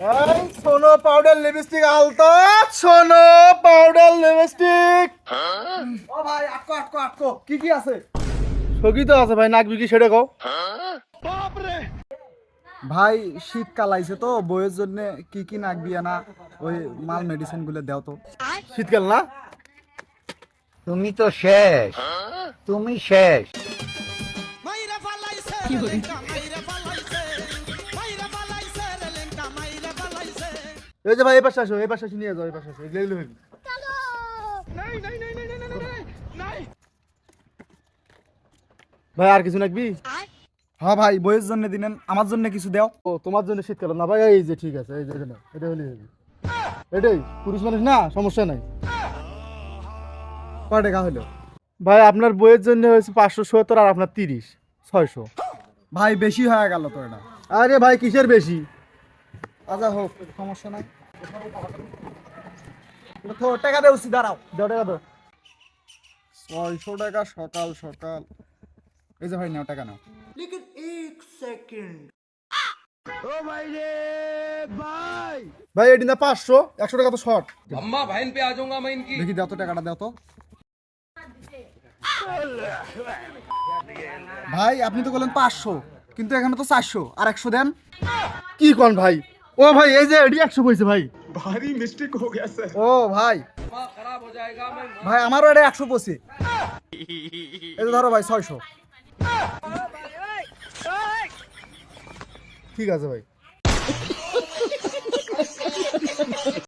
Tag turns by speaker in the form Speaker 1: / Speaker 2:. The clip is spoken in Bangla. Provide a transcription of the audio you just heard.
Speaker 1: এই সোনো পাউডার লিপস্টিক আলতা সোনো পাউডার লিপস্টিক।
Speaker 2: ও ভাই আটকো আটকো আটকো। কি কি আছে?
Speaker 1: সগি তো আছে ভাই নাক বিকি সেটা কও।
Speaker 2: ভাই শীতকাল আইছে তো বইয়ের জন্য কি কি নাকবি না ওই মাল মেডিসিনগুলো দাও তো।
Speaker 1: শীতকাল না?
Speaker 3: তুমি তো শেষ। তুমি শেষ।
Speaker 1: এই যে ভাই এই পাশে আসো এই পাশে আসো নিয়ে যাও এই পাশে আসো এগুলো এগুলো হইবি। ভাই আর কিছু লাগবি
Speaker 2: হ্যাঁ ভাই বইয়ের জন্য দিনেন আমার জন্য কিছু দাও।
Speaker 1: ও তোমার জন্য শীতকাল না ভাই এই যে ঠিক আছে এই যে এটা এটা হলে হইবি। এটাই পুরুষ মানুষ না সমস্যা নাই।
Speaker 2: কয় টাকা হলো?
Speaker 1: ভাই আপনার বইয়ের জন্য হয়েছে পাঁচশো সত্তর আর আপনার তিরিশ ছয়শো।
Speaker 2: ভাই বেশি হয়ে গেল তো এটা।
Speaker 1: আরে ভাই কিসের বেশি?
Speaker 2: আচ্ছা হোক সমস্যা নাই। টাকা দেওছি দাঁড়াও
Speaker 1: দাও টাকা দাও
Speaker 2: ছয়শো টাকা সকাল সকাল এই যে ভাই নাও টাকা নাও
Speaker 1: ভাই এটি না পাঁচশো একশো টাকা তো শর্ট
Speaker 4: अम्मा बहन पे आ जाऊंगा मैं इनकी
Speaker 2: দেখি দাও তো টাকাটা দাও তো ভাই আপনি তো বললেন পাঁচশো কিন্তু এখানে তো চারশো আর একশো দেন
Speaker 1: কি কোন ভাই ও ভাই এই যে এটি একশো ভাই।
Speaker 2: ভারী মিস্টেক
Speaker 4: হয়ে গেছে। ও ভাই।
Speaker 2: ভাই আমারও এটা একশো পঁচি এই যে ধরো ভাই ছয়শো।
Speaker 1: ঠিক আছে ভাই।